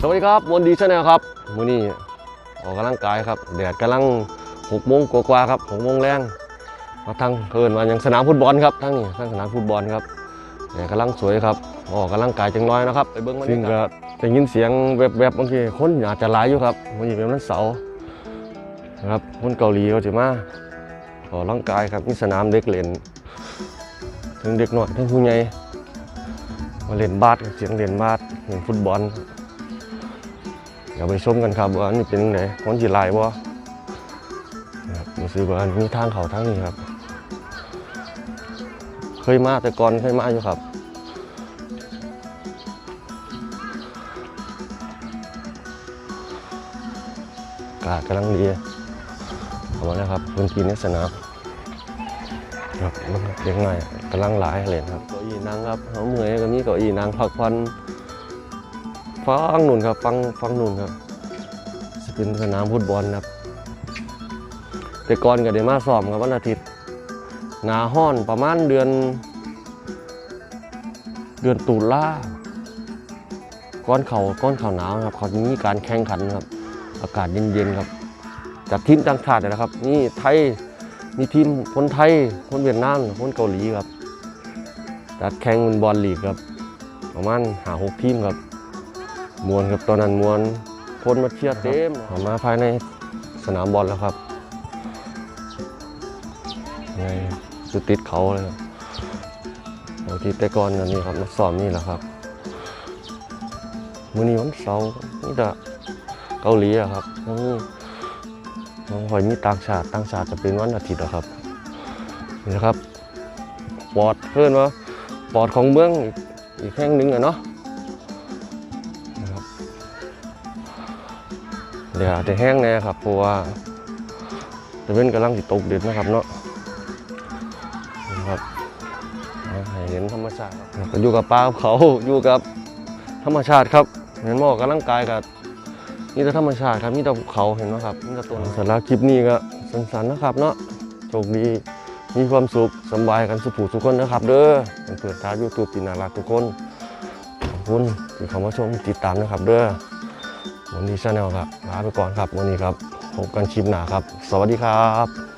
สวัสดีครับวันดีชาแนลครับมื้อนี้ออกกำลังกายครับแดดกำลังหกโมงกว่าๆครับหกโมงแรงมาทางเพิ่นมาอยังสนามฟุตบอลครับทั้งนี้ทั้งสนามฟุตบอลครับแดดกำลังสวยครับออกกำลังกายจังน้อยนะครับไปเบิ่งมันซึ่งก็ได้ยินเสียงแวบๆบางทีคนอาจจะหลายอยู่ครับวันนี้เป็นวันเสาร์นะครับคนเกาหลีเขาจะมาออกกำลังกายครับมีสนามเด็กเล่นทั้งเด็กหน้อยทั้งผู้ใหญ่มาเล่นบาสเสียงเล่นบาสเล่นฟุตบอล เดี๋ยวไปชมกันครับว่าอันนี้เป็นยังไงคนจีลายบ่ครับรู้สึกว่าอันมีทางเขาทางนี้ครับ เคยมาแต่ก่อนเคยมาอยู่ครับอากาศกำลังดีเอามาแล้วครับพื้นที่ในสนามครับมันเด็กน้อยกำลังหลายเลยครับเก้าอี้นั่งครับเขาเมื่อยก็มีเก้าอี้นั่งพักผ่อน ฟังนู่นครับฟังฟังนู่นครับจะเป็นสนามฟุตบอลครับ แต่ก่อนก็ได้มาซ้อมครับวันอาทิตย์หนาห้อนประมาณเดือน เดือนตุลาก้อนเขาก้อนเขาหนาวครับ เขาจะมีการแข่งขันครับ อากาศเย็นๆครับจากทีมต่างชาตินะครับ นี่ไทยมีทีมคนไทยคนเวียดนามคนเกาหลีครับจัดแข่งบอลลีกครับ ประมาณหาหกทีมครับ มวนครับตอนนั้นมวนคนมาเชียร์เต็มเข้ามาภายในสนามบอลแล้วครับไงจุดติดเขาเลยครับบางทีแต่ก่อนอันนี้ครับมาซ้อมนี่แหละครับมื้อนี้วันเสาร์นี่แต่เกาหลีอะครับนี่น้องหอยมีต่างชาติต่างชาติจะเป็นวันอาทิตย์อะครับนี่นะครับปอดเพื่อนว่าปอดของเมืองอีกอีกแห่งหนึ่งอะเนาะ เดี๋ยวจะแห้งแน่ครับเพราะว่าจะเป็นกำลังสิตกเด็ดนะครับเนาะนะครับให้เห็นธรรมชาติครับก็อยู่กับป่าเขาอยู่กับธรรมชาติครับเห็นบอกกำลังกายกับนี่แต่ธรรมชาติครับนี่แต่ภูเขาเห็นไหมครับนี่แต่ตัวสำหรับคลิปนี้ก็สั้นๆนะครับเนาะโชคดีมีความสุขสบายกันสุขทุกคนนะครับ เด้อเปิดตายูทูบปีนารักทุกคนขอบคุณที่เข้ามาชมติดตามนะครับ เด้อ วันนี้ชาแนลครับลาไปก่อนครับวันนี้ครับพบกันคลิปหน้าครับ สวัสดีครับ